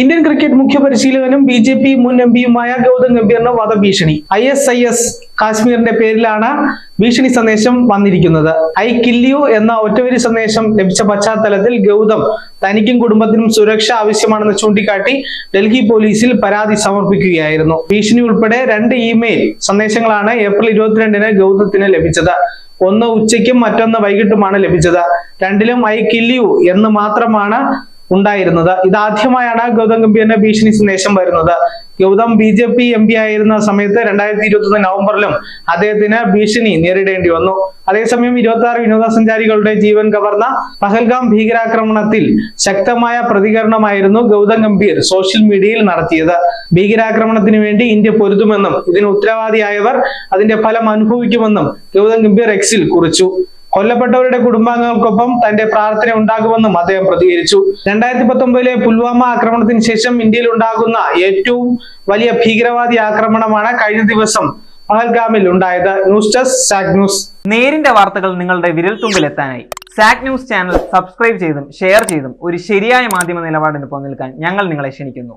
Indian cricket മുഖ്യ പരിശീലകനും B J P മുൻ എം പിയുമായ ഗൗതം ഗംഭീറിന് വധഭീഷണി. ഐ എസ് ഐ എസ് കാശ്മീരിന്റെ പേരിലാണ് ഭീഷണി സന്ദേശം വന്നിരിക്കുന്നത്. ഐ കില്ലിയു എന്ന ഒറ്റവരി സന്ദേശം ലഭിച്ച പശ്ചാത്തലത്തിൽ ഗൗതം തനിക്കും കുടുംബത്തിനും സുരക്ഷ ആവശ്യമാണെന്ന് ചൂണ്ടിക്കാട്ടി ഡൽഹി പോലീസിൽ പരാതി സമർപ്പിക്കുകയായിരുന്നു. ഭീഷണി ഉൾപ്പെടെ രണ്ട് ഇമെയിൽ സന്ദേശങ്ങളാണ് ഏപ്രിൽ ഇരുപത്തിരണ്ടിന് ഗൗതത്തിന് ലഭിച്ചത്. ഒന്ന് ഉച്ചയ്ക്കും മറ്റൊന്ന് വൈകിട്ടുമാണ് ലഭിച്ചത്. രണ്ടിലും ഐ കില്ലിയു എന്ന് മാത്രമാണ് ഉണ്ടായിരുന്നത്. ഇതാദ്യമായാണ് ഗൗതം ഗംഭീറിന്റെ ഭീഷണി സന്ദേശം വരുന്നത്. Gautam B J P M P ആയിരുന്ന സമയത്ത് രണ്ടായിരത്തി ഇരുപത്തി ഒന്ന് നവംബറിലും അദ്ദേഹത്തിന് ഭീഷണി നേരിടേണ്ടി വന്നു. അതേസമയം ഇരുപത്തി ആറ് വിനോദസഞ്ചാരികളുടെ ജീവൻ കവർന്ന പഹൽഗാം ഭീകരാക്രമണത്തിൽ ശക്തമായ പ്രതികരണമായിരുന്നു ഗൗതം ഗംഭീർ സോഷ്യൽ മീഡിയയിൽ നടത്തിയത്. ഭീകരാക്രമണത്തിന് വേണ്ടി ഇന്ത്യ പൊരുതുമെന്നും ഇതിന് ഉത്തരവാദിയായവർ അതിന്റെ ഫലം അനുഭവിക്കുമെന്നും ഗൗതം ഗംഭീർ എക്സിൽ കുറിച്ചു. കൊല്ലപ്പെട്ടവരുടെ കുടുംബാംഗങ്ങൾക്കൊപ്പം തന്റെ പ്രാർത്ഥന ഉണ്ടാകുമെന്നും അദ്ദേഹം പ്രതികരിച്ചു. രണ്ടായിരത്തി പത്തൊമ്പതിലെ പുൽവാമ ആക്രമണത്തിന് ശേഷം ഇന്ത്യയിൽ ഉണ്ടാകുന്ന ഏറ്റവും വലിയ ഭീകരവാദി ആക്രമണമാണ് കഴിഞ്ഞ ദിവസം പഹൽഗാമിൽ ഉണ്ടായത്. ന്യൂസ് ഡെസ്ക് സാക് ന്യൂസ്. നേരിന്റെ വാർത്തകൾ നിങ്ങളുടെ വിരൽത്തുമ്പിൽ എത്താനായി. സാക് ന്യൂസ് ചാനൽ സബ്സ്ക്രൈബ് ചെയ്തും ഷെയർ ചെയ്തും ഒരു ശരിയായ മാധ്യമ നിലപാടിന് പങ്കെടുക്കാൻ ഞങ്ങൾ നിങ്ങളെ ക്ഷണിക്കുന്നു.